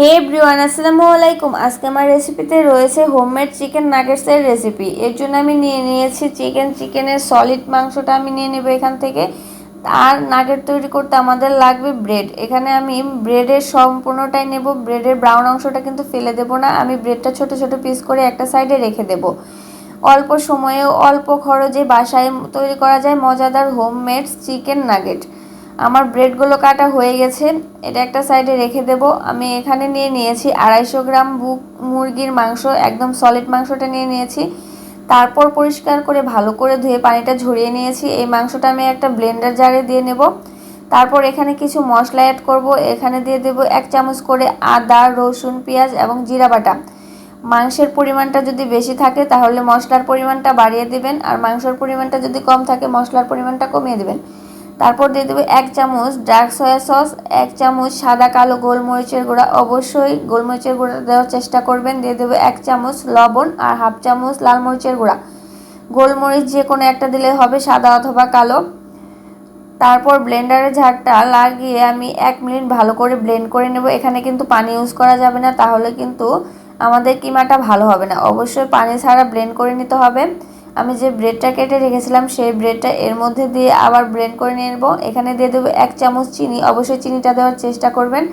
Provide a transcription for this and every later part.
হে ব্রিওয়ান আসসালামু আলাইকুম। আজকে আমার রেসিপিতে রয়েছে হোমমেড চিকেন নাগেটসের রেসিপি এর জন্য আমি নিয়ে নিয়েছি চিকেন চিকেনের সলিড মাংসটা আমি নিয়ে নেব এখান থেকে। আর নাগেট তৈরি করতে আমাদের লাগবে ব্রেড এখানে আমি ব্রেডের সম্পূর্ণটাই নেব। ব্রেডের ব্রাউন অংশটা কিন্তু ফেলে দেব না। আমি ব্রেডটা ছোট ছোট পিস করে একটা সাইডে রেখে দেব। অল্প সময়ে, অল্প খরচে বাসায় তৈরি করা যায় মজাদার হোমমেড চিকেন নাগেট আমার ব্রেডগুলো কাটা হয়ে গেছে। এটা একটা সাইডে রেখে দেব। আমি এখানে নিয়ে নিয়েছি আড়াইশো গ্রাম বুক মুরগির মাংস, একদম সলিড মাংসটা নিয়ে নিয়েছি। তারপর পরিষ্কার করে ভালো করে ধুয়ে পানিটা ঝরিয়ে নিয়েছি। এই মাংসটা আমি একটা ব্লেন্ডার জারে দিয়ে নেব। তারপর এখানে কিছু মশলা অ্যাড করব। এখানে দিয়ে দেব এক চামচ করে আদা, রসুন, পেঁয়াজ এবং জিরা বাটা। মাংসের পরিমাণটা যদি বেশি থাকে তাহলে মশলার পরিমাণটা বাড়িয়ে দেবেন। আর মাংসের পরিমাণটা যদি কম থাকে, মশলার পরিমাণটা কমিয়ে দেবেন। তারপর দিয়ে দেবো এক চামচ ডার্ক সয়া সস এক চামচ সাদা কালো গোলমরিচের গুঁড়া। অবশ্যই গোলমরিচের গুঁড়া দেওয়ার চেষ্টা করবেন। দিয়ে দেবো এক চামচ লবণ আর হাফ চামচ লাল মরিচের গুঁড়া। গোলমরিচ যে কোনো একটা দিলে হবে সাদা অথবা কালো। তারপর ব্লেন্ডারের ঝাড়টা লাগিয়ে আমি এক মিনিট ভালো করে ব্লেন্ড করে নেব। এখানে কিন্তু পানি ইউজ করা যাবে না, তাহলে কিন্তু আমাদের কিমাটা ভালো হবে না। অবশ্যই পানি ছাড়া ব্লেন্ড করে নিতে হবে। আমি যে ব্রেডটা কেটে রেখেছিলাম, সেই ব্রেডটা এর মধ্যে দিয়ে আবার ব্লেন্ড করে নিয়ে নেব। এখানে দিয়ে দেবো এক চামচ চিনি। অবশ্যই চিনিটা দেওয়ার চেষ্টা করবেন।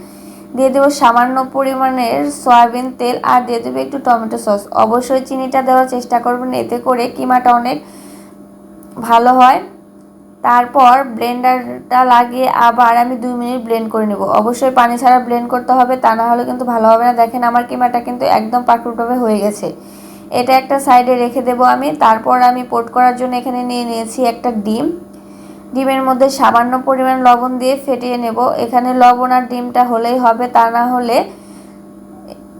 দিয়ে দেবো সামান্য পরিমাণের সয়াবিন তেল আর দিয়ে দেবো একটু টমেটো সস। অবশ্যই চিনিটা দেওয়ার চেষ্টা করবেন, এতে করে কিমাটা অনেক ভালো হয়। তারপর ব্লেন্ডারটা লাগিয়ে আবার আমি দুই মিনিট ব্লেন্ড করে নেব। অবশ্যই পানি ছাড়া ব্লেন্ড করতে হবে, তা না হলে কিন্তু ভালো হবে না। দেখেন আমার কিমাটা কিন্তু একদম পারফেক্টভাবে হয়ে গেছে। এটা একটা সাইডে রেখে দেব আমি। তারপর আমি পোট করার জন্য এখানে নিয়ে নিয়েছি একটা ডিম। ডিমের মধ্যে সামান্য পরিমাণ লবণ দিয়ে ফেটিয়ে নেব। এখানে লবণ আর ডিমটা হলেই হবে, তা না হলে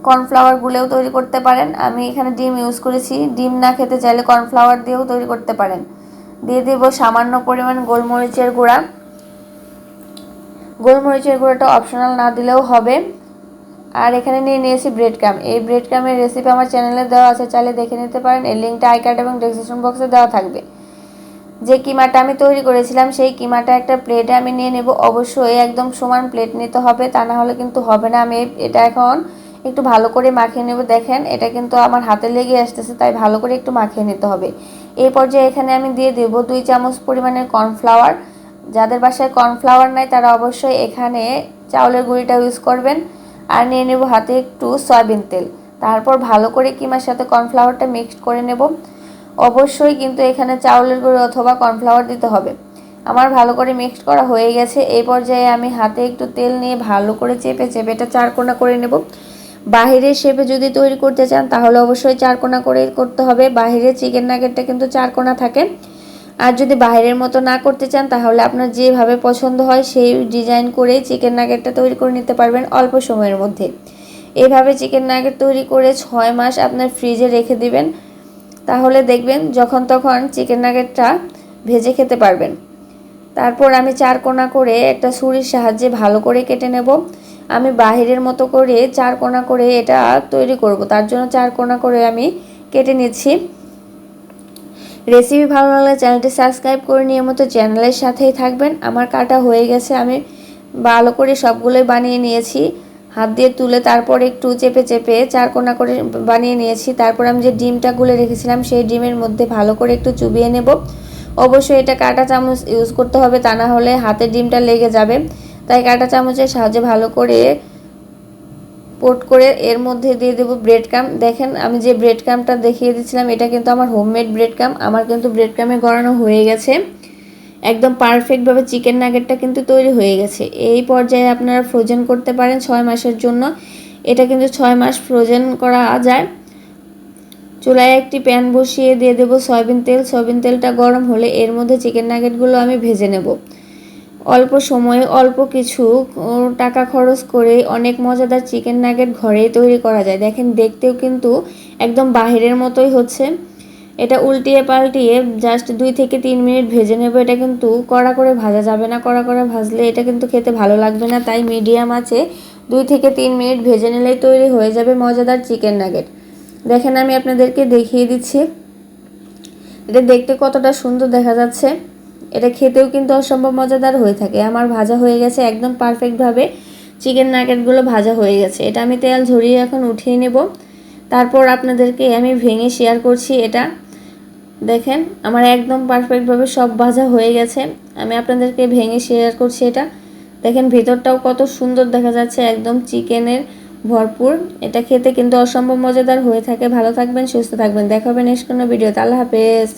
কর্নফ্লাওয়ার গুলেও তৈরি করতে পারেন। আমি এখানে ডিম ইউজ করেছি। ডিম না খেতে চাইলে কর্নফ্লাওয়ার দিয়েও তৈরি করতে পারেন। দিয়ে দেব সামান্য পরিমাণ গোলমরিচের গুঁড়া। গোলমরিচের গুঁড়াটা অপশনাল না দিলেও হবে। আর এখানে নিয়ে নিয়েছি ব্রেড ক্রাম এই ব্রেড ক্রামের রেসিপি আমার চ্যানেলে দেওয়া আছে, চাইলে দেখে নিতে পারেন। এর লিঙ্কটা আই কার্ড এবং ডেসক্রিপশন বক্সে দেওয়া থাকবে। যে কিমাটা আমি তৈরি করেছিলাম, সেই কিমাটা একটা প্লেটে আমি নিয়ে নেব। অবশ্যই একদম সমান প্লেট নিতে হবে, তা না হলে কিন্তু হবে না। আমি এটা এখন একটু ভালো করে মাখিয়ে নেব। দেখেন, এটা কিন্তু আমার হাতে লেগে আসতেছে, তাই ভালো করে একটু মাখিয়ে নিতে হবে। এই পর্যায়ে এখানে আমি দিয়ে দেব দুই চামচ পরিমাণের কর্নফ্লাওয়ার যাদের বাসায় কর্নফ্লাওয়ার নাই, তারা অবশ্যই এখানে চাউলের গুঁড়িটা ইউজ করবেন। আর নিয়ে নেব হাতে একটু সয়াবিন তেল। তারপর ভালো করে কিমার সাথে কর্নফ্লাওয়ারটা মিক্সড করে নেব। অবশ্যই কিন্তু এখানে চাউলের গুঁড়ো অথবা কর্নফ্লাওয়ার দিতে হবে। আমার ভালো করে মিক্সড করা হয়ে গেছে। এই পর্যায়ে আমি হাতে একটু তেল নিয়ে ভালো করে চেপে চেপে এটা চারকোনা করে নেব। বাহিরের শেপে যদি তৈরি করতে চান, তাহলে অবশ্যই চারকোনা করে করতে হবে। বাহিরে চিকেন নাগেটটা কিন্তু চারকোনা থাকে। আর যদি বাইরের মতো না করতে চান, তাহলে আপনার যেভাবে পছন্দ হয় সেই ডিজাইন করে চিকেন নাগেটটা তৈরি করে নিতে পারবেন অল্প সময়ের মধ্যে। এইভাবে চিকেন নাগেট তৈরি করে ছয় মাস আপনার ফ্রিজে রেখে দিবেন। তাহলে দেখবেন যখন তখন চিকেন নাগেটটা ভেজে খেতে পারবেন। তারপর আমি চার কোনা করে একটা ছুরির সাহায্যে ভালো করে কেটে নেব। আমি বাহিরের মতো করে চার কোনা করে এটা তৈরি করব। তার জন্য চার কোনা করে আমি কেটে নিচ্ছি। রেসিপি ভালো লাগলে চ্যানেলটি সাবস্ক্রাইব করে নিয়মিত চ্যানেলের সাথেই থাকবেন। আমার কাটা হয়ে গেছে, আমি ভালো করে সবগুলোই বানিয়ে নিয়েছি। হাত দিয়ে তুলে তারপর একটু চেপে চেপে চার কোনা করে বানিয়ে নিয়েছি। তারপর আমি যে ডিমটা গুলে রেখেছিলাম, সেই ডিমের মধ্যে ভালো করে একটু চুবিয়ে নেব। অবশ্যই এটা কাটা চামচ ইউজ করতে হবে, তা না হলে হাতে ডিমটা লেগে যাবে। তাই কাটা চামচের সাহায্যে ভালো করে পোট করে এর মধ্যে দিয়ে দেবো ব্রেড ক্রাম দেখেন, আমি যে ব্রেড ক্রামটা দেখিয়ে দিচ্ছিলাম এটা কিন্তু আমার হোমমেড ব্রেড ক্রাম আমার কিন্তু ব্রেড ক্রামে গড়ানো হয়ে গেছে। একদম পারফেক্টভাবে চিকেন নাগেটটা কিন্তু তৈরি হয়ে গেছে। এই পর্যায়ে আপনারা ফ্রোজেন করতে পারেন ছয় মাসের জন্য। এটা কিন্তু ছয় মাস ফ্রোজেন করা যায়। চুলায় একটি প্যান বসিয়ে দিয়ে দেবো সয়াবিন তেল। সয়াবিন তেলটা গরম হলে এর মধ্যে চিকেন নাগেটগুলো আমি ভেজে নেব। অল্প সময়ে অল্প কিছু টাকা খরচ করে অনেক মজাদার চিকেন নাগেট ঘরেই তৈরি করা যায়। দেখেন, দেখতেও কিন্তু একদম বাহিরের মতোই হচ্ছে। এটা উল্টিয়ে পাল্টিয়ে জাস্ট দুই থেকে তিন মিনিট ভেজে নেব। এটা কিন্তু কড়া করে ভাজা যাবে না। কড়া করে ভাজলে এটা কিন্তু খেতে ভালো লাগবে না। তাই মিডিয়াম আছে। দুই থেকে তিন মিনিট ভেজে নিলেই তৈরি হয়ে যাবে মজাদার চিকেন নাগেট দেখেন, আমি আপনাদেরকে দেখিয়ে দিচ্ছি। এটা দেখতে কতটা সুন্দর দেখা যাচ্ছে। এটা খেতেও কিন্তু অসম্ভব মজাদার হয়ে থাকে। আমার ভাজা হয়ে গেছে একদম পারফেক্টভাবে চিকেন নাগেটগুলো ভাজা হয়ে গেছে। এটা আমি তেল ঝরিয়ে এখন উঠিয়ে নেব। তারপর আপনাদেরকে আমি ভেঙে শেয়ার করছি এটা। দেখেন, আমার একদম পারফেক্টভাবে সব ভাজা হয়ে গেছে। আমি আপনাদেরকে ভেঙে শেয়ার করছি এটা। দেখেন, ভিতরটাও কত সুন্দর দেখা যাচ্ছে। একদম চিকেনের ভরপুর। এটা খেতে কিন্তু অসম্ভব মজাদার হয়ে থাকে। ভালো থাকবেন, সুস্থ থাকবেন। দেখা হবে নেক্সট কোনো ভিডিওতে আল্লাহ হাফেজ।